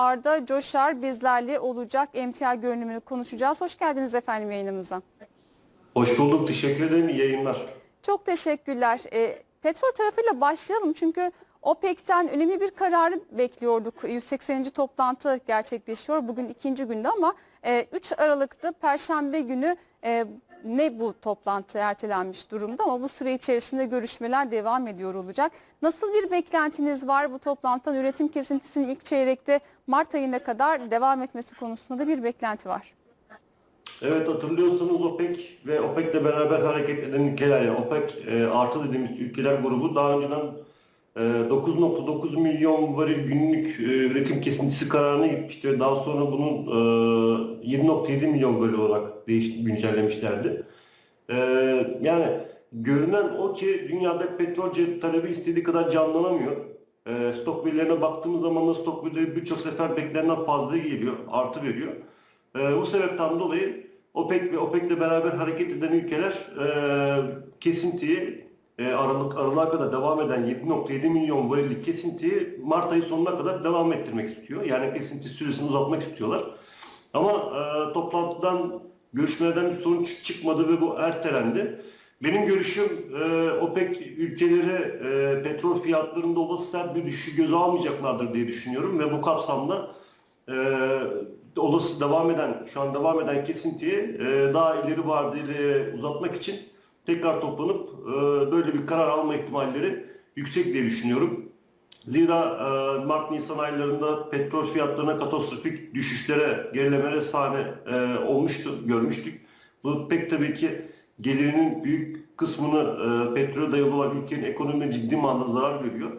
Arda Coşar bizlerle olacak. Emtia görünümünü konuşacağız. Hoş geldiniz efendim yayınımıza. Hoş bulduk. Teşekkür ederim. İyi yayınlar. Çok teşekkürler. E, petrol tarafıyla başlayalım çünkü OPEC'ten önemli bir kararı bekliyorduk. 180. toplantı gerçekleşiyor. Bugün ikinci günde ama e, 3 Aralık'ta Perşembe günü e, ne bu toplantı ertelenmiş durumda ama bu süre içerisinde görüşmeler devam ediyor olacak. Nasıl bir beklentiniz var bu toplantıdan? Üretim kesintisinin ilk çeyrekte Mart ayına kadar devam etmesi konusunda da bir beklenti var. Evet hatırlıyorsanız OPEC ve OPEC'le beraber hareket eden ülkeler OPEC e, artı dediğimiz ülkeler grubu daha önceden 9.9 milyon varil günlük e, üretim kesintisi kararını gitmişti ve daha sonra bunun e, 20.7 milyon varil olarak değiş, güncellemişlerdi. E, yani görünen o ki dünyada petrol talebi istediği kadar canlanamıyor. E, stok verilerine baktığımız zaman da stok verileri birçok sefer beklenenden fazla geliyor, artı veriyor. E, bu sebepten dolayı OPEC ve OPEC'le beraber hareket eden ülkeler e, kesintiyi e, Aralık Aralık'a kadar devam eden 7.7 milyon varillik kesintiyi Mart ayı sonuna kadar devam ettirmek istiyor. Yani kesinti süresini uzatmak istiyorlar. Ama e, toplantıdan görüşmelerden bir sonuç çıkmadı ve bu ertelendi. Benim görüşüm e, OPEC ülkeleri e, petrol fiyatlarında olası sert bir düşüşü göze almayacaklardır diye düşünüyorum ve bu kapsamda e, olası devam eden, şu an devam eden kesintiyi e, daha ileri vadeli uzatmak için tekrar toplanıp e, böyle bir karar alma ihtimalleri yüksek diye düşünüyorum. Zira e, Mart-Nisan aylarında petrol fiyatlarına katastrofik düşüşlere, gerilemelere sahne e, olmuştu, görmüştük. Bu pek tabii ki gelirinin büyük kısmını e, petrole dayalı olan ülkenin ekonomine ciddi manada zarar veriyor.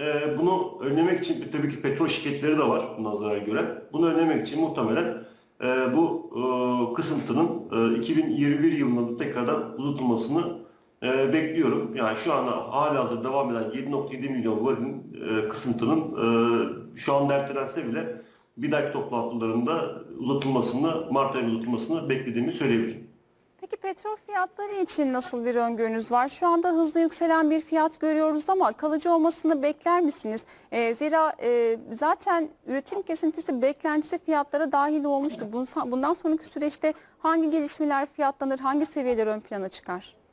E, bunu önlemek için tabii ki petrol şirketleri de var buna zarar gören. Bunu önlemek için muhtemelen bu e, kısıntının e, 2021 yılında da tekrardan uzatılmasını e, bekliyorum. Yani şu anda hala hazır devam eden 7.7 milyon varilin e, kısıntının e, şu anda ertelense bile bir dahaki toplantılarında uzatılmasını, Mart ayı uzatılmasını beklediğimi söyleyebilirim. Peki petrol fiyatları için nasıl bir öngörünüz var? Şu anda hızlı yükselen bir fiyat görüyoruz ama kalıcı olmasını bekler misiniz? Ee, zira e, zaten üretim kesintisi beklentisi fiyatlara dahil olmuştu. Bundan sonraki süreçte hangi gelişmeler fiyatlanır, hangi seviyeler ön plana çıkar?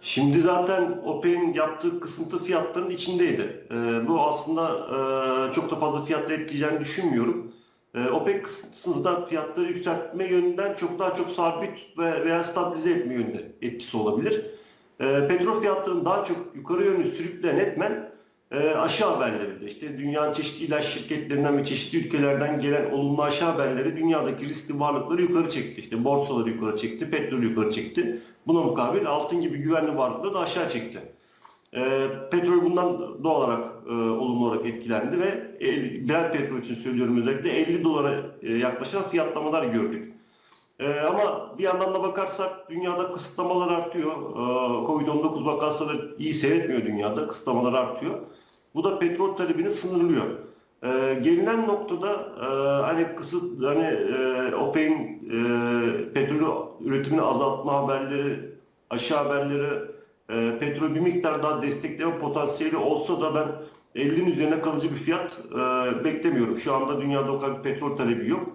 Şimdi zaten OPEC'in yaptığı kısıntı fiyatların içindeydi. Ee, bu aslında e, çok da fazla fiyatla etkileyeceğini düşünmüyorum. Ee, OPEC kısıntısında fiyatları yükseltme yönünden çok daha çok sabit ve veya stabilize etme yönünde etkisi olabilir. Ee, petrol fiyatlarının daha çok yukarı yönlü sürükleyen etmen e, aşı haberleri. İşte dünyanın çeşitli ilaç şirketlerinden ve çeşitli ülkelerden gelen olumlu aşı haberleri dünyadaki riskli varlıkları yukarı çekti. İşte borsaları yukarı çekti, petrol yukarı çekti. Buna mukabil altın gibi güvenli varlıkları da aşağı çekti. E, petrol bundan doğal olarak e, olumlu olarak etkilendi ve e, Brent petrol için söylüyorum özellikle 50 dolara e, yaklaşan fiyatlamalar gördük. E, ama bir yandan da bakarsak dünyada kısıtlamalar artıyor. E, Covid-19 vakası da iyi seyretmiyor dünyada. Kısıtlamalar artıyor. Bu da petrol talebini sınırlıyor. E, gelinen noktada e, hani kısıt hani e, OPEC'in e, petrol üretimini azaltma haberleri, aşı haberleri, e, petrol bir miktar daha destekleme potansiyeli olsa da ben 50'nin üzerine kalıcı bir fiyat e, beklemiyorum. Şu anda dünyada o kadar petrol talebi yok.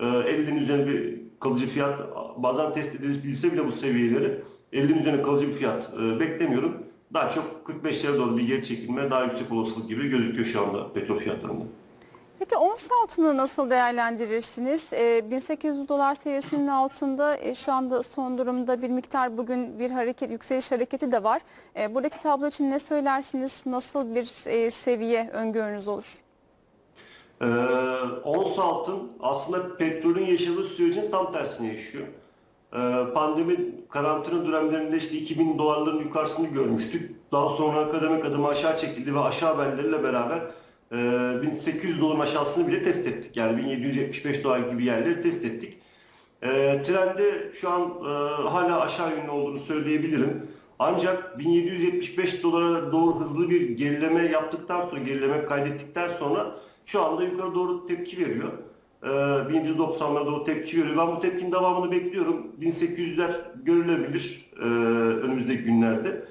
E, 50'nin üzerine bir kalıcı fiyat bazen test edilebilse bile bu seviyeleri 50'nin üzerine kalıcı bir fiyat e, beklemiyorum. Daha çok 45'lere doğru bir geri çekilme daha yüksek olasılık gibi gözüküyor şu anda petrol fiyatlarında. Peki ons altını nasıl değerlendirirsiniz? Ee, 1800 dolar seviyesinin altında e, şu anda son durumda bir miktar bugün bir hareket yükseliş hareketi de var. E, buradaki tablo için ne söylersiniz? Nasıl bir e, seviye öngörünüz olur? Ee, ons altın aslında petrolün yaşadığı sürecin tam tersini yaşıyor. Ee, pandemi karantina dönemlerinde işte 2000 dolarların yukarısını görmüştük. Daha sonra kademe kademe aşağı çekildi ve aşağı haberleriyle beraber e, 1800 doların aşağısını bile test ettik. Yani 1775 dolar gibi yerleri test ettik. E, trendi şu an e, hala aşağı yönlü olduğunu söyleyebilirim. Ancak 1775 dolara doğru hızlı bir gerileme yaptıktan sonra, gerileme kaydettikten sonra şu anda yukarı doğru tepki veriyor. Ee, 1190'lara doğru tepki veriyor. Ben bu tepkinin devamını bekliyorum. 1800'ler görülebilir e, önümüzdeki günlerde.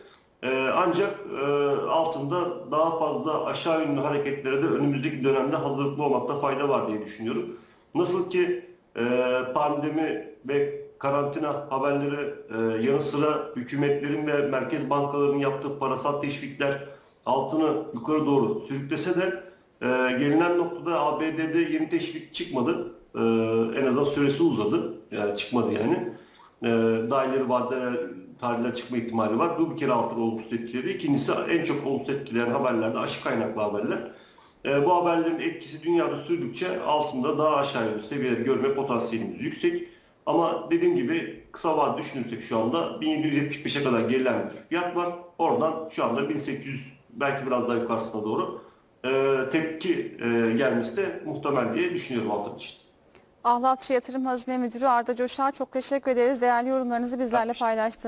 E, ancak e, altında daha fazla aşağı yönlü hareketlere de önümüzdeki dönemde hazırlıklı olmakta fayda var diye düşünüyorum. Nasıl ki e, pandemi ve karantina haberleri yanı sıra hükümetlerin ve merkez bankalarının yaptığı parasal teşvikler altını yukarı doğru sürüklese de e, gelinen noktada ABD'de yeni teşvik çıkmadı. E, en azından süresi uzadı. Yani çıkmadı yani. E, daha ileri vadede tarihler çıkma ihtimali var. Bu bir kere altını olumsuz etkiledi. İkincisi en çok olumsuz etkileyen haberlerde aşı kaynaklı haberler. E, bu haberlerin etkisi dünyada sürdükçe altında daha aşağı yönlü seviyeleri görme potansiyelimiz yüksek. Ama dediğim gibi kısa vade düşünürsek şu anda 1775'e kadar gelen bir fiyat var. Oradan şu anda 1800 belki biraz daha yukarısına doğru e, tepki e, gelmesi de muhtemel diye düşünüyorum altın için. Ahlatçı Yatırım Hazine Müdürü Arda Coşar çok teşekkür ederiz. Değerli yorumlarınızı bizlerle paylaştığınız